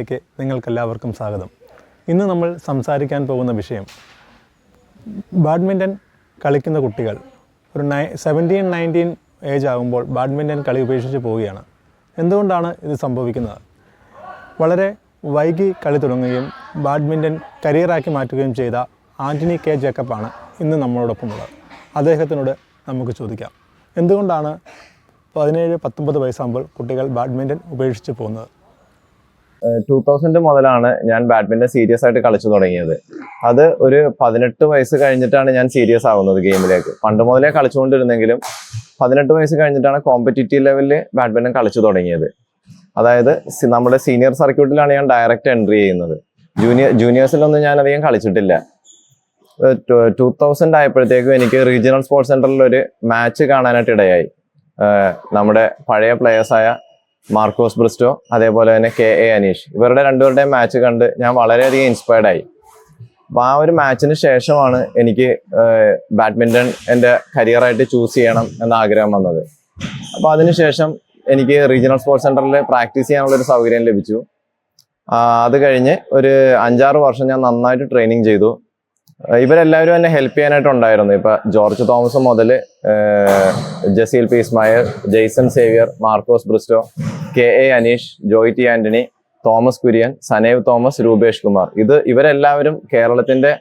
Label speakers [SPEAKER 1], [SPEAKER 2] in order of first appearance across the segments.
[SPEAKER 1] ചാനലിലേക്ക് നിങ്ങൾക്കെല്ലാവർക്കും സ്വാഗതം. ഇന്ന് നമ്മൾ സംസാരിക്കാൻ പോകുന്ന വിഷയം ബാഡ്മിന്റൺ കളിക്കുന്ന കുട്ടികൾ. ഒരു നയ സെവന്റീൻ നയന്റീൻ ഏജ് ആകുമ്പോൾ ബാഡ്മിന്റൺ കളി ഉപേക്ഷിച്ച് പോവുകയാണ്. എന്തുകൊണ്ടാണ് ഇത് സംഭവിക്കുന്നത്? വളരെ വൈകി കളി തുടങ്ങുകയും ബാഡ്മിന്റൺ കരിയറാക്കി മാറ്റുകയും ചെയ്ത ആന്റണി കെ ജേക്കബാണ് ഇന്ന് നമ്മളോടൊപ്പമുള്ളത്. അദ്ദേഹത്തിനോട് നമുക്ക് ചോദിക്കാം. എന്തുകൊണ്ടാണ് പതിനേഴ് പത്തൊമ്പത് വയസ്സാകുമ്പോൾ കുട്ടികൾ ബാഡ്മിന്റൺ ഉപേക്ഷിച്ച് പോകുന്നത്?
[SPEAKER 2] ടൂ തൗസൻഡ് മുതലാണ് ഞാൻ ബാഡ്മിന്റൺ സീരിയസ് ആയിട്ട് കളിച്ചു തുടങ്ങിയത്. അത് ഒരു പതിനെട്ട് വയസ്സ് കഴിഞ്ഞിട്ടാണ് ഞാൻ സീരിയസ് ആവുന്നത് ഗെയിമിലേക്ക് പണ്ട് മുതലേ കളിച്ചുകൊണ്ടിരുന്നെങ്കിലും പതിനെട്ട് വയസ്സ് കഴിഞ്ഞിട്ടാണ് കോമ്പറ്റീറ്റീവ് ലെവലിൽ ബാഡ്മിന്റൺ കളിച്ചു തുടങ്ങിയത്. അതായത് നമ്മുടെ സീനിയർ സർക്യൂട്ടിലാണ് ഞാൻ ഡയറക്റ്റ് എൻട്രി ചെയ്യുന്നത്. ജൂനിയർ ജൂനിയേഴ്സിലൊന്നും ഞാൻ അധികം കളിച്ചിട്ടില്ല. ടൂ തൗസൻഡ് ആയപ്പോഴത്തേക്കും എനിക്ക് റീജിയണൽ സ്പോർട്സ് സെന്ററിൽ ഒരു മാച്ച് കാണാനായിട്ട് ഇടയായി. നമ്മുടെ പഴയ പ്ലേയേഴ്സായ മാർക്കോസ് ബ്രിസ്റ്റോ അതേപോലെ തന്നെ കെ എ അനീഷ്. ഇവരുടെ രണ്ടുപേരുടെയും മാച്ച് കണ്ട് ഞാൻ വളരെയധികം ഇൻസ്പയർഡ് ആയി. അപ്പൊ ആ ഒരു മാച്ചിന് ശേഷമാണ് എനിക്ക് ബാഡ്മിന്റൺ എന്റെ കരിയറായിട്ട് ചൂസ് ചെയ്യണം എന്ന ആഗ്രഹം വന്നത്. അപ്പൊ അതിനുശേഷം എനിക്ക് റീജിയണൽ സ്പോർട്സ് സെന്ററിൽ പ്രാക്ടീസ് ചെയ്യാനുള്ള ഒരു സൗകര്യം ലഭിച്ചു. അത് കഴിഞ്ഞ് ഒരു അഞ്ചാറ് വർഷം ഞാൻ നന്നായിട്ട് ട്രെയിനിങ് ചെയ്തു. ഇവരെല്ലാവരും എന്നെ ഹെൽപ്പ് ചെയ്യാനായിട്ടുണ്ടായിരുന്നു. ഇപ്പൊ ജോർജ് തോമസ് മുതൽ Jaseel P Jaison Xavier Marcos Bristo K A Aneesh Joy T Antony Thomas Kurian Sanev Thomas Rupesh Kumar. ഇത് ഇവരെല്ലാവരും കേരളത്തിന്റെ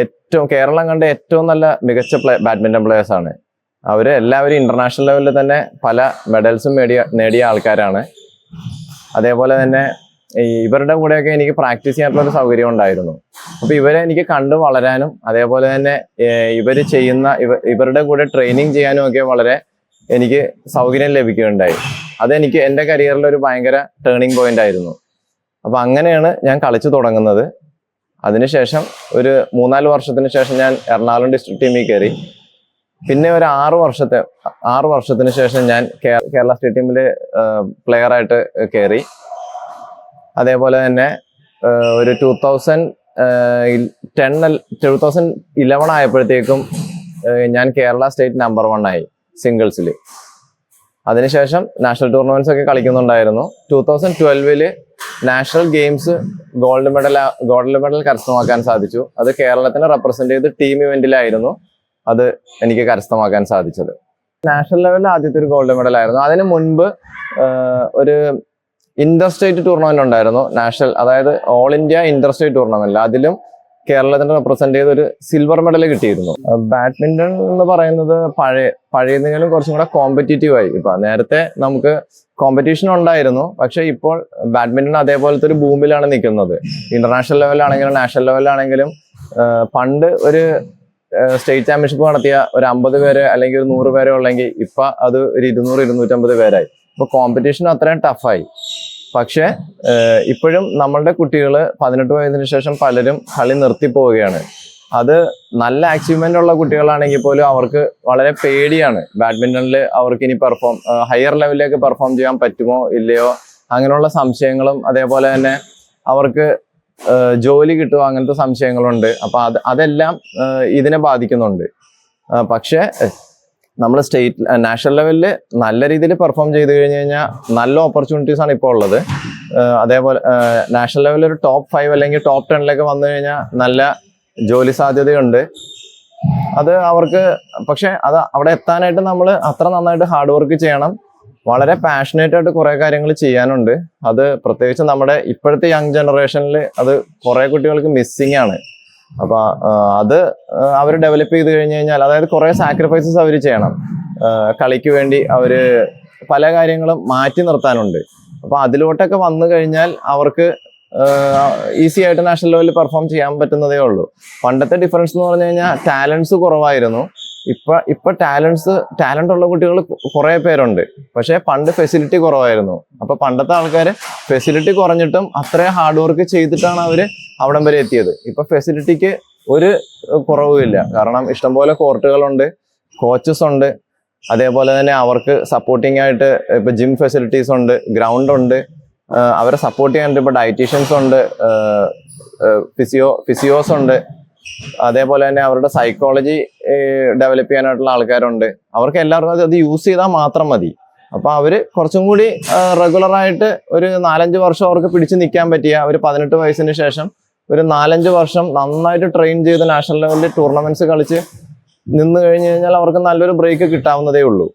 [SPEAKER 2] ഏറ്റവും കേരളം കണ്ട ഏറ്റവും നല്ല മികച്ച പ്ലേ ബാഡ്മിന്റൺ പ്ലേയേഴ്സ് ആണ്. അവർ എല്ലാവരും ഇന്റർനാഷണൽ ലെവലിൽ തന്നെ പല മെഡൽസും നേടിയ നേടിയ ആൾക്കാരാണ്. അതേപോലെ തന്നെ ഇവരുടെ കൂടെയൊക്കെ എനിക്ക് പ്രാക്ടീസ് ചെയ്യാനുള്ള ഒരു സൗകര്യം ഉണ്ടായിരുന്നു. അപ്പൊ ഇവരെ എനിക്ക് കണ്ടു വളരാനും അതേപോലെ തന്നെ ഇവർ ചെയ്യുന്ന ഇവ ഇവരുടെ കൂടെ ട്രെയിനിങ് ചെയ്യാനും ഒക്കെ വളരെ എനിക്ക് സൗകര്യം ലഭിക്കുകയുണ്ടായി. അതെനിക്ക് എന്റെ കരിയറിൽ ഒരു ഭയങ്കര ടേണിംഗ് പോയിന്റ് ആയിരുന്നു. അപ്പൊ അങ്ങനെയാണ് ഞാൻ കളിച്ചു തുടങ്ങുന്നത്. അതിനുശേഷം ഒരു മൂന്നാൽ വർഷത്തിന് ശേഷം ഞാൻ എറണാകുളം ഡിസ്ട്രിക്ട് ടീമിൽ കയറി. പിന്നെ ഒരു ആറു വർഷത്തെ ആറു വർഷത്തിന് ശേഷം ഞാൻ കേരള സ്റ്റേറ്റ് ടീമിൽ പ്ലെയർ ആയിട്ട് കയറി. അതേപോലെ തന്നെ ഒരു two thousand ten two thousand eleven ആയപ്പോഴത്തേക്കും ഞാൻ കേരള സ്റ്റേറ്റ് നമ്പർ വൺ ആയി സിംഗിൾസിൽ അതിനുശേഷം നാഷണൽ ടൂർണമെന്റ്സ് ഒക്കെ കളിക്കുന്നുണ്ടായിരുന്നു. Two thousand ട്വൽവിൽ national games gold medal gold medal കരസ്ഥമാക്കാൻ സാധിച്ചു. അത് കേരളത്തിനെ റെപ്രസെന്റ് ചെയ്ത് ടീം ഇവന്റിലായിരുന്നു അത് എനിക്ക് കരസ്ഥമാക്കാൻ സാധിച്ചത്. നാഷണൽ ലെവലിൽ ആദ്യത്തെ ഒരു ഗോൾഡ് മെഡൽ ആയിരുന്നു. അതിന് മുൻപ് ഒരു ഇന്റർ സ്റ്റേറ്റ് ടൂർണമെന്റ് ഉണ്ടായിരുന്നു. നാഷണൽ അതായത് ഓൾ ഇന്ത്യ ഇന്റർ സ്റ്റേറ്റ് ടൂർണമെന്റിൽ അതിലും കേരളത്തിനെ റെപ്രസെന്റ് ചെയ്ത് ഒരു സിൽവർ മെഡൽ കിട്ടിയിരുന്നു ബാഡ്മിന്റൺ എന്ന് പറയുന്നത് പഴയ പഴയതിനും കുറച്ചും കൂടെ കോമ്പറ്റീറ്റീവ് ആയി. ഇപ്പൊ നേരത്തെ നമുക്ക് കോമ്പറ്റീഷൻ ഉണ്ടായിരുന്നു. പക്ഷെ ഇപ്പോൾ ബാഡ്മിന്റൺ അതേപോലത്തെ ഒരു ബൂമിലാണ് നിൽക്കുന്നത്. ഇന്റർനാഷണൽ ലെവലാണെങ്കിലും നാഷണൽ ലെവലാണെങ്കിലും പണ്ട് ഒരു സ്റ്റേറ്റ് ചാമ്പ്യൻഷിപ്പ് നടത്തിയ ഒരു അമ്പത് പേര് അല്ലെങ്കിൽ ഒരു നൂറ് പേരെ ഉള്ളെങ്കിൽ ഇപ്പൊ അത് ഒരു ഇരുന്നൂറ് ഇരുന്നൂറ്റമ്പത് പേരായി. ഇപ്പൊ കോമ്പറ്റീഷൻ അത്രയും ടഫായി പക്ഷെ ഇപ്പോഴും നമ്മളുടെ കുട്ടികൾ പതിനെട്ട് വയസ്സിന് ശേഷം പലരും കളി നിർത്തി പോവുകയാണ്. അത് നല്ല അച്ചീവ്മെന്റ് ഉള്ള കുട്ടികളാണെങ്കിൽ പോലും അവർക്ക് വളരെ പേടിയാണ്. ബാഡ്മിന്റണിൽ അവർക്ക് ഇനി പെർഫോം ഹയർ ലെവലിലേക്ക് പെർഫോം ചെയ്യാൻ പറ്റുമോ ഇല്ലയോ അങ്ങനെയുള്ള സംശയങ്ങളും അതേപോലെ തന്നെ അവർക്ക് ജോലി കിട്ടുമോ അങ്ങനത്തെ സംശയങ്ങളുണ്ട്. അപ്പൊ അത് അതെല്ലാം ഇതിനെ ബാധിക്കുന്നുണ്ട്. പക്ഷേ നമ്മൾ സ്റ്റേറ്റ് നാഷണൽ ലെവലിൽ നല്ല രീതിയിൽ പെർഫോം ചെയ്ത് കഴിഞ്ഞ് കഴിഞ്ഞാൽ നല്ല ഓപ്പർച്യൂണിറ്റീസ് ആണ് ഇപ്പോൾ ഉള്ളത്. അതേപോലെ നാഷണൽ ലെവലിൽ ഒരു ടോപ്പ് ഫൈവ് അല്ലെങ്കിൽ ടോപ്പ് ടെന്നിലൊക്കെ വന്നു കഴിഞ്ഞാൽ നല്ല ജോലി സാധ്യതയുണ്ട്. അത് അവർക്ക് പക്ഷെ അത് അവിടെ എത്താനായിട്ട് നമ്മൾ അത്ര നന്നായിട്ട് ഹാർഡ് വർക്ക് ചെയ്യണം. വളരെ പാഷനേറ്റ് ആയിട്ട് കുറേ കാര്യങ്ങൾ ചെയ്യാനുണ്ട്. അത് പ്രത്യേകിച്ച് നമ്മുടെ ഇപ്പോഴത്തെ യങ് ജനറേഷനിൽ അത് കുറേ കുട്ടികൾക്ക് മിസ്സിങ് ആണ്. അപ്പൊ അത് അവർ ഡെവലപ്പ് ചെയ്ത് കഴിഞ്ഞു കഴിഞ്ഞാൽ അതായത് കുറെ സാക്രിഫൈസസ് അവർ ചെയ്യണം. കളിക്ക് വേണ്ടി അവർ പല കാര്യങ്ങളും മാറ്റി നിർത്താനുണ്ട്. അപ്പൊ അതിലോട്ടൊക്കെ വന്നു കഴിഞ്ഞാൽ അവർക്ക് ഈസി ആയിട്ട് നാഷണൽ ലെവലിൽ പെർഫോം ചെയ്യാൻ പറ്റുന്നതേ ഉള്ളൂ. പണ്ടത്തെ ഡിഫറൻസ് എന്ന് പറഞ്ഞു കഴിഞ്ഞാൽ ടാലൻസ് കുറവായിരുന്നു. ഇപ്പൊ ഇപ്പൊ ടാലൻസ് ടാലന്റ് ഉള്ള കുട്ടികൾ കുറെ പേരുണ്ട്. പക്ഷേ പണ്ട് ഫെസിലിറ്റി കുറവായിരുന്നു. അപ്പൊ പണ്ടത്തെ ആൾക്കാർ ഫെസിലിറ്റി കുറഞ്ഞിട്ടും അത്രയും ഹാർഡ് വർക്ക് ചെയ്തിട്ടാണ് അവർ അവിടം വരെ എത്തിയത്. ഇപ്പൊ ഫെസിലിറ്റിക്ക് ഒരു കുറവുമില്ല കാരണം ഇഷ്ടംപോലെ കോർട്ടുകളുണ്ട് കോച്ചസ് ഉണ്ട്. അതേപോലെ തന്നെ അവർക്ക് സപ്പോർട്ടിംഗ് ആയിട്ട് ഇപ്പൊ ജിം ഫെസിലിറ്റീസ് ഉണ്ട് ഗ്രൗണ്ട് ഉണ്ട്. അവരെ സപ്പോർട്ട് ചെയ്യാനായിട്ട് ഇപ്പൊ ഡയറ്റീഷ്യൻസ് ഉണ്ട്. ഫിസിയോ ഫിസിയോസ് ഉണ്ട്. അതേപോലെ തന്നെ അവരുടെ സൈക്കോളജി ഡെവലപ്പ് ചെയ്യാനായിട്ടുള്ള ആൾക്കാരുണ്ട്. അവർക്ക് എല്ലാവർക്കും അത് യൂസ് ചെയ്താൽ മാത്രം മതി. അപ്പൊ അവർ കുറച്ചും കൂടി റെഗുലറായിട്ട് ഒരു നാലഞ്ച് വർഷം അവർക്ക് പിടിച്ചു നിൽക്കാൻ പറ്റിയ ഒരു പതിനെട്ട് വയസ്സിന് ശേഷം ഒരു നാലഞ്ച് വർഷം നന്നായിട്ട് ട്രെയിൻ ചെയ്ത് നാഷണൽ ലെവലിൽ ടൂർണമെന്റ്സ് കളിച്ച് നിന്ന് കഴിഞ്ഞു കഴിഞ്ഞാൽ അവർക്ക് നല്ലൊരു ബ്രേക്ക് കിട്ടാവുന്നതേ ഉള്ളൂ.